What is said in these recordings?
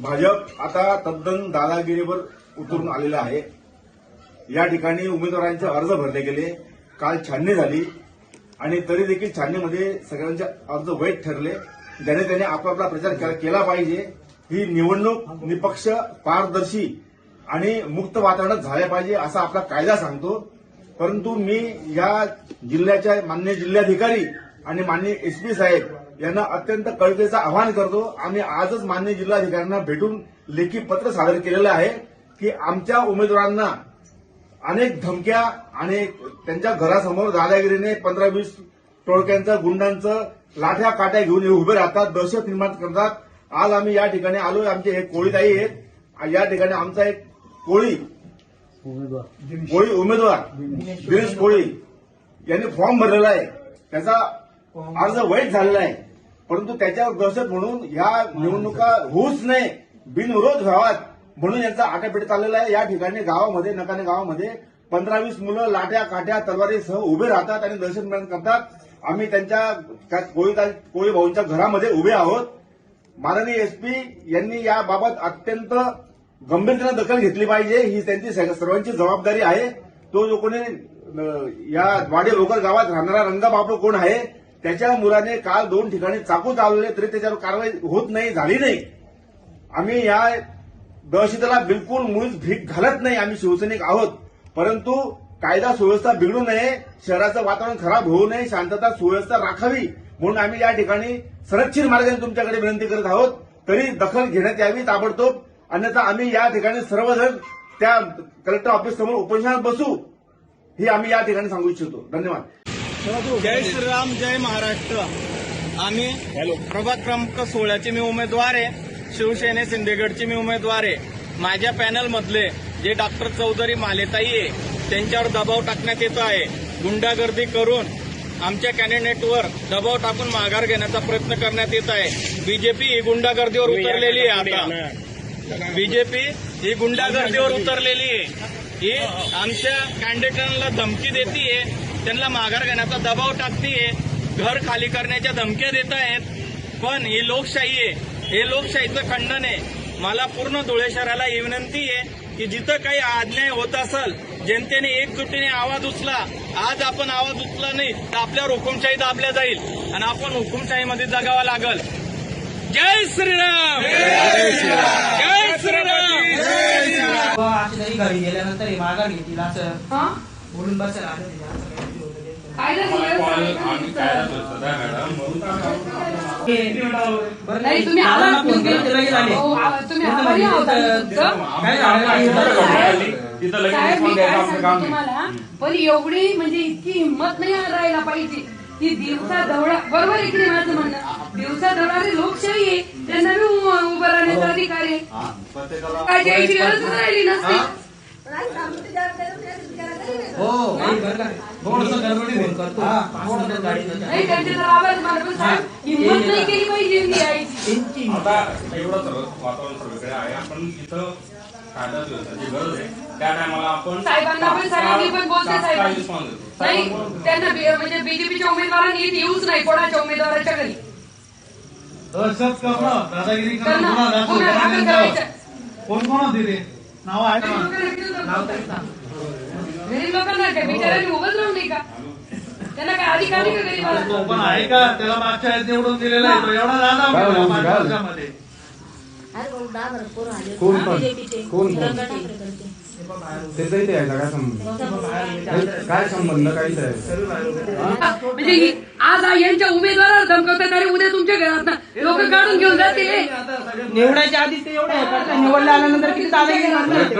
भाजप आता तद्दन दादागिरीवर उतरून आलेलं आहे. या ठिकाणी उमेदवारांचे अर्ज भरले गेले. काल छाननी झाली. आणि तरी देखील छाननीमध्ये सगळ्यांचे अर्ज वैध ठरले. ज्याने त्याने आपापला प्रचार केला- केला पाहिजे. ही निवडणूक निपक्ष पारदर्शी आणि मुक्त वातावरणात झाल्या पाहिजे असा आपला कायदा सांगतो. परंतु मी या जिल्ह्याच्या मान्य जिल्हाधिकारी आणि मान्य एसपी साहेब यांना अत्यंत कळकळीचं आवाहन करतो. आम्ही आजच मान्य जिल्हाधिकाऱ्यांना भेटून लेखी पत्र सादर केलेलं आहे की आमच्या उमेदवारांना अनेक धमक्या आणि त्यांच्या घरासमोर दादागिरीने पंधरा वीस टोळक्यांचं गुंडांचं लाठ्या काट्या घेऊन हे उभे राहतात दहशत निर्माण करतात. आज आम्ही या ठिकाणी आलोय. आमचे हे कोळीताई आहेत. या ठिकाणी आमचा एक कोळी कोळी उमेदवार दिनेश कोळी यांनी फॉर्म भरलेला आहे. त्याचा अर्ज वैध झालेला आहे परंतु त्याच्यावर दहशत म्हणून ह्या निवडणुका होऊच नाही बिनविरोध व्हावात म्हणून यांचा आटापिट चाललेला आहे. या ठिकाणी गावामध्ये नकाने गावामध्ये पंधरा वीस मुलं लाट्या काट्या तलवारीसह उभे राहतात आणि दहशत करतात. आम्ही त्यांच्या त्या कोळी भाऊंच्या घरामध्ये उभे आहोत. माननीय एसपी यांनी याबाबत अत्यंत गंभीरतेनं दखल घेतली पाहिजे. ही त्यांची सर्वांची जबाबदारी आहे. तो जो कोणी या वाडे लोकर गावात राहणारा रंगाबापू कोण आहे? त्याच्या मुलाने काल दोन ठिकाणी चाकू चालवले तरी त्याच्यावर कारवाई होत नाही झाली नाही. आम्ही या दहशतीला बिलकुल मुळीच भीक घालत नाही आम्ही शिवसैनिक आहोत. परंतु कायदा सुव्यवस्था बिघडू नये शहराचं वातावरण खराब होऊ नये शांतता सुव्यवस्था राखावी म्हणून आम्ही या ठिकाणी संरक्षित मार्गाने तुमच्याकडे विनंती करत आहोत. तरी दखल घेण्यात यावी ताबडतोब. अन्यथा आम्ही या ठिकाणी सर्वजण त्या कलेक्टर ऑफिस समोर उपोषणात बसू ही आम्ही या ठिकाणी सांगू इच्छितो. धन्यवाद. जय श्रीराम जय महाराष्ट्र. आम्ही प्रभाग क्रमांक सोळाचे मी उमेदवार आहे. शिवसेने सिंदेगडचे मी उमेदवार आहे. माझ्या पॅनल मधले जे डॉक्टर चौधरी मालेताई आहे त्यांच्यावर दबाव टाकण्यात येतो आहे. गुंडागर्दी करून आमच्या कॅन्डिडेटवर दबाव टाकून माघार घेण्याचा प्रयत्न करण्यात येत आहे. बीजेपी ही गुंडागर्दीवर उतरलेली आहे आता. बीजेपी ही गुंडागर्दीवर उतरलेली आहे. ही आमच्या कॅन्डिडेटांना धमकी देतीये. त्यांना माघार घेण्याचा दबाव टाकतीये घर खाली करण्याच्या धमक्या देत आहेत पण ही लोकशाही आहे. हे लोकशाहीचं खंडन आहे. मला पूर्ण धुळे शहराला ही विनंती आहे की जिथं काही अन्याय होत असेल जनतेने एकजुटीने आवाज उचला. आज आपण आवाज उचला नाही तर आपल्यावर हुकुमशाही दाबल्या जाईल. आणि आपण हुकुमशाहीमध्ये जगावं लागल. जय श्रीराम! जय श्रीराम! घरी गेल्यानंतर हे माघार घेतील असं. हा? बोलून बसेल नाही तुम्ही आला. हो, तुम्ही आभारी आहोत साहेब मी काय सांगते तुम्हाला? पण एवढी म्हणजे इतकी हिंमत नाही राहायला पाहिजे. की दिवसा दवडा बरोबर आहे की नाही माझं म्हणणं. दिवसा दवडारी लोकशाही आहे. त्यांना बी उ- उभं राहण्याचा अधिकार आहे. काय द्यायची गरज राहिली नसते. हो नाही, बरं का? थोडंसं गडबडीत फोन करतो. पाच मिनिटं गाडी नका. नाही त्यांचे तर आभार मानतो पण साहेब हिंमत नाही केली पाहिजे यांनी यायची त्यांची आता एवढं सर्व वातावरण सगळीकडे आहे. आपण तिथं कायदा सुव्यवस्थेची गरज आहे. त्या टायमाला आपण साहेबांना पण सांगितली पण बोलते तात्काळ साहेब रिस्पॉन्स देतो. नाही साहेबांना- त्यांना बी- म्हणजे बीजेपीच्या उमेदवारांनी येऊच नाही. कोणाच्या उमेदवाराच्या घरी? दहशत करणं दादागिरी करणं करणं, गुन्हा दाखल गुन्हा दाखल करणं करायचं. त्यांच्यावर. कोण कोण होते ते? नाव आहे का. गरीब लोकांना काय नाही का त्यांना काय अधिकार नाही का गरीबाला पण आहे का त्याला मागच्या वेळेस निवडून दिलेला आहे तो एवढा होता पाच वर्षामध्ये कोण पण कोण पण. इथे आहे का काय संबंध काय संबंध काहीच आहे म्हणजे ही- आज यांच्या उमेदवाराला धमकवतात अरे उद्या तुमच्या घरात लोक काढून घेऊन जाते निवडायच्या आधी ते एवढं हे करतात. निवडल्या आल्यानंतर किती दादागिरी करतात.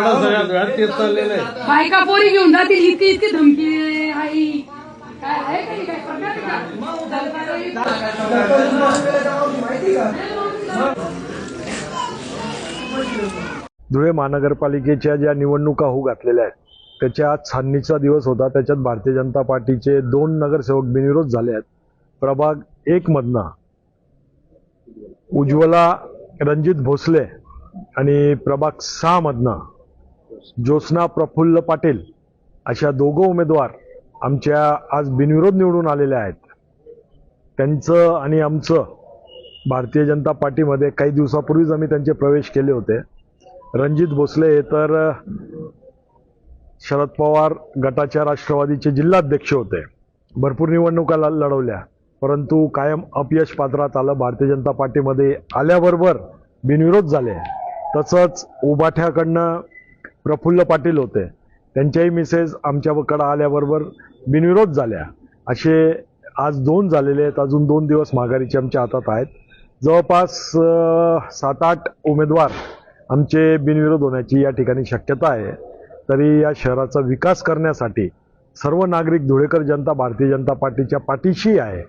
बायका पोरी घेऊन जातील इतकी इतकी धमकी आई काय आहे काही काय प्रकार आहे का? धुळे महानगरपालिकेच्या ज्या निवडणुका होऊ घातलेल्या आहेत त्याच्या आज छाननीचा दिवस होता. त्याच्यात भारतीय जनता पार्टीचे दोन नगरसेवक बिनविरोध झाले आहेत. प्रभाग एक मधनं उज्ज्वला रणजित भोसले आणि प्रभाग सहा मधनं ज्योत्स्ना प्रफुल्ल पाटील अशा दोघं उमेदवार आमच्या आज बिनविरोध निवडून आलेले आहेत. त्यांचं आणि आमचं भारतीय जनता पार्टीमध्ये काही दिवसापूर्वीच आम्ही त्यांचे प्रवेश केले होते. रणजित भोसले हे तर शरद पवार गटाच्या राष्ट्रवादीचे जिल्हाध्यक्ष होते. भरपूर निवडणुका लढवल्या. परंतु कायम अपयश पात्रात आलं. भारतीय जनता पार्टीमध्ये आल्याबरोबर बिनविरोध झाले. तसंच उबाठ्याकडनं प्रफुल्ल पाटील होते. त्यांच्याही मिसेस आमच्याकडं आल्याबरोबर बिनविरोध झाल्या. असे आज दोन झालेले आहेत. अजून दोन दिवस माघारीचे आमच्या हातात आहेत. जवळपास सात आठ उमेदवार आमचे बिनविरोध होण्याची या ठिकाणी शक्यता आहे. तरी या शहराचा विकास करण्यासाठी सर्व नागरिक धुळेकर जनता भारतीय जनता पार्टीच्या पाठीशी आहे.